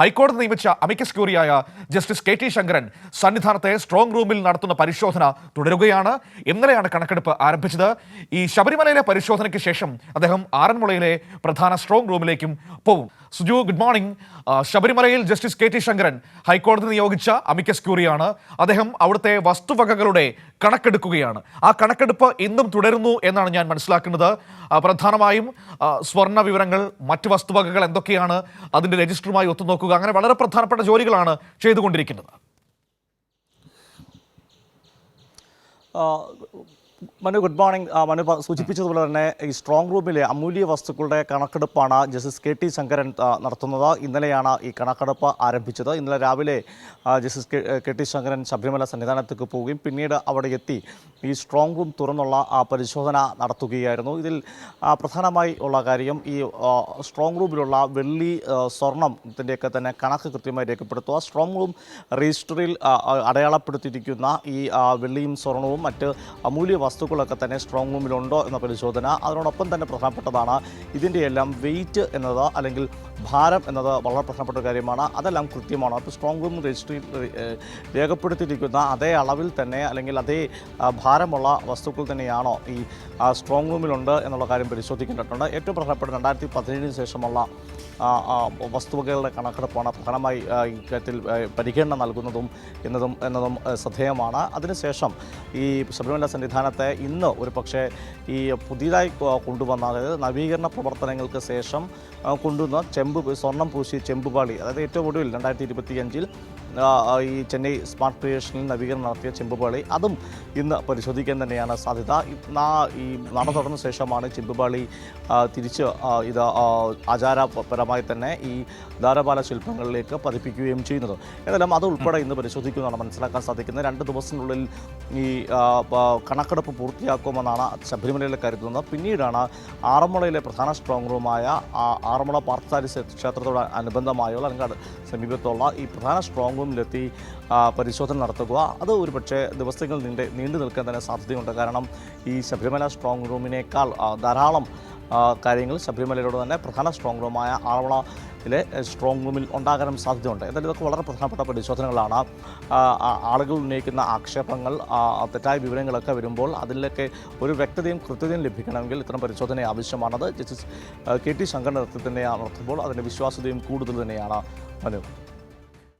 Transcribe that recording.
ഹൈക്കോടതി നിയമിച്ച അമിക്കസ് ക്യൂറിയായ ജസ്റ്റിസ് കെ ടി ശങ്കരൻ സന്നിധാനത്തെ സ്ട്രോങ് റൂമിൽ നടത്തുന്ന പരിശോധന തുടരുകയാണ്. ഇന്നലെയാണ് കണക്കെടുപ്പ് ആരംഭിച്ചത്? ഈ ശബരിമലയിലെ പരിശോധനയ്ക്ക് ശേഷം അദ്ദേഹം ആറന്മുളയിലെ പ്രധാന സ്ട്രോങ് റൂമിലേക്കും പോകും സുജു ഗുഡ് മോർണിംഗ്. ശബരിമലയിൽ ജസ്റ്റിസ് കെ ടി ശങ്കരൻ ഹൈക്കോടതി നിയോഗിച്ച അമിക്കസ് ക്യൂറിയാണ്. അദ്ദേഹം അവിടുത്തെ വസ്തുവകകളുടെ കണക്കെടുക്കുകയാണ്. ആ കണക്കെടുപ്പ് ഇന്നും തുടരുന്നു എന്നാണ് ഞാൻ മനസ്സിലാക്കുന്നത്. പ്രധാനമായും സ്വർണ വിവരങ്ങൾ മറ്റ് വസ്തുവകകൾ എന്തൊക്കെയാണ് അതിന്റെ രജിസ്റ്ററുമായി ഒത്തുനോക്കുക അങ്ങനെ വളരെ പ്രധാനപ്പെട്ട ജോലികളാണ് ചെയ്തുകൊണ്ടിരിക്കുന്നത്. മനു ഗുഡ് മോർണിംഗ് മനു സൂചിപ്പിച്ചതുപോലെ തന്നെ ഈ സ്ട്രോങ് റൂമിലെ അമൂല്യ വസ്തുക്കളുടെ കണക്കെടുപ്പാണ് ജസ്റ്റിസ് കെ ടി ശങ്കരൻ നടത്തുന്നത്. ഇന്നലെയാണ് ഈ കണക്കെടുപ്പ് ആരംഭിച്ചത്. ഇന്നലെ രാവിലെ justice K T Sankaran Sabarimala സന്നിധാനത്തേക്ക് പോവുകയും പിന്നീട് അവിടെ എത്തി ഈ സ്ട്രോങ് റൂം തുറന്നുള്ള പരിശോധന നടത്തുകയായിരുന്നു. ഇതിൽ പ്രധാനമായി ഉള്ള കാര്യം ഈ സ്ട്രോങ് റൂമിലുള്ള വെള്ളി സ്വർണം സ്വർണത്തിന്റെയൊക്കെ തന്നെ കണക്ക് കൃത്യമായി രേഖപ്പെടുത്തുക. സ്ട്രോങ് റൂം രജിസ്റ്ററിൽ അടയാളപ്പെടുത്തിയിരിക്കുന്ന ഈ വെള്ളിയും സ്വർണവും മറ്റ് അമൂല്യ വസ്തുക്കളൊക്കെ തന്നെ സ്ട്രോങ് റൂമിലുണ്ടോ എന്ന പരിശോധന അതിനോടൊപ്പം തന്നെ പ്രധാനപ്പെട്ടതാണ്. ഇതിന്റെ എല്ലാം വെയിറ്റ് എന്നത് അല്ലെങ്കിൽ ഭാരം എന്നത് വളരെ പ്രധാനപ്പെട്ട കാര്യമാണ്. അതെല്ലാം കൃത്യമാണ്. അപ്പോൾ സ്ട്രോങ് റൂം രജിസ്ട്രി രേഖപ്പെടുത്തിയിരിക്കുന്ന അതേ അളവിൽ തന്നെ അല്ലെങ്കിൽ അതേ ഭാരമുള്ള വസ്തുക്കൾ തന്നെയാണോ ഈ സ്ട്രോങ് റൂമിലുണ്ട് എന്നുള്ള കാര്യം പരിശോധിക്കേണ്ടതുണ്ട്. ഏറ്റവും പ്രധാനപ്പെട്ട രണ്ടായിരത്തി പതിനേഴിന് ശേഷമുള്ള വസ്തുവകകളുടെ കണക്കെടുപ്പാണ് പ്രധാനമായി ഇക്കാര്യത്തിൽ പരിഗണന നൽകുന്നതും എന്നതും എന്നതും ശ്രദ്ധേയമാണ്. അതിനുശേഷം ഈ ശബരിമല സന്നിധാനത്തെ ഇന്ന് ഒരു പക്ഷേ ഈ പുതിയതായി കൊണ്ടുവന്ന അതായത് നവീകരണ പ്രവർത്തനങ്ങൾക്ക് ശേഷം കൊണ്ടുവന്ന ചെമ്പ് സ്വർണം പൂശി ചെമ്പുപാളി അതായത് ഏറ്റവും ഒടുവിൽ രണ്ടായിരത്തി ഇരുപത്തിയഞ്ചിൽ ഈ ചെന്നൈ സ്മാർട്ട് ക്രിയേഷനിൽ നവീകരണം നടത്തിയ ചെമ്പുപാളി. അതും ഇന്ന് പരിശോധിക്കാൻ തന്നെയാണ് സാധ്യത. ഈ നട തുറന്ന ശേഷമാണ് ചെമ്പുപാളി തിരിച്ച് ഇത് ആചാരപരമായി തന്നെ ഈ ധാരപാല ശില്പങ്ങളിലേക്ക് പതിപ്പിക്കുകയും ചെയ്യുന്നത്. എന്നാലും അത് ഉൾപ്പെടെ ഇന്ന് പരിശോധിക്കുമെന്നാണ് മനസ്സിലാക്കാൻ സാധിക്കുന്നത്. രണ്ട് ദിവസത്തിനുള്ളിൽ ഈ കണക്കെടുപ്പ് പൂർത്തിയാക്കുമെന്നാണ് ശബരിമലയിൽ കരുതുന്നത്. പിന്നീടാണ് ആറന്മുളയിലെ പ്രധാന സ്ട്രോങ് റൂമായ ആറന്മുള പാർത്ഥാരി ക്ഷേത്രത്തോട് അനുബന്ധമായുള്ള അല്ലെങ്കിൽ സമീപത്തുള്ള ഈ പ്രധാന സ്ട്രോങ് ആ, പരിശോധന നടത്തുക. അത് ഒരു പക്ഷേ ദിവസങ്ങൾ നീണ്ട് നീണ്ടു നിൽക്കാൻ തന്നെ സാധ്യതയുണ്ട്. കാരണം ഈ ശബരിമല സ്ട്രോങ് റൂമിനേക്കാൾ ധാരാളം കാര്യങ്ങൾ ശബരിമലയിലൂടെ തന്നെ പ്രധാന സ്ട്രോങ് റൂമായ ആറന്മുളയിലെ സ്ട്രോങ് റൂമിൽ ഉണ്ടാകാനും സാധ്യതയുണ്ട്. എന്തായാലും ഇതൊക്കെ വളരെ പ്രധാനപ്പെട്ട പരിശോധനകളാണ്. ആളുകൾ ഉന്നയിക്കുന്ന ആക്ഷേപങ്ങൾ തെറ്റായ വിവരങ്ങളൊക്കെ വരുമ്പോൾ അതിലൊക്കെ ഒരു വ്യക്തതയും കൃത്യതയും ലഭിക്കണമെങ്കിൽ ഇത്തരം പരിശോധന ആവശ്യമാണത്. ജസ്റ്റിസ് കെ ടി ശങ്കർ നേതൃത്വത്തിന്റെ നടത്തുമ്പോൾ അതിന്റെ വിശ്വാസ്യതയും കൂടുതൽ തന്നെയാണ് മനു.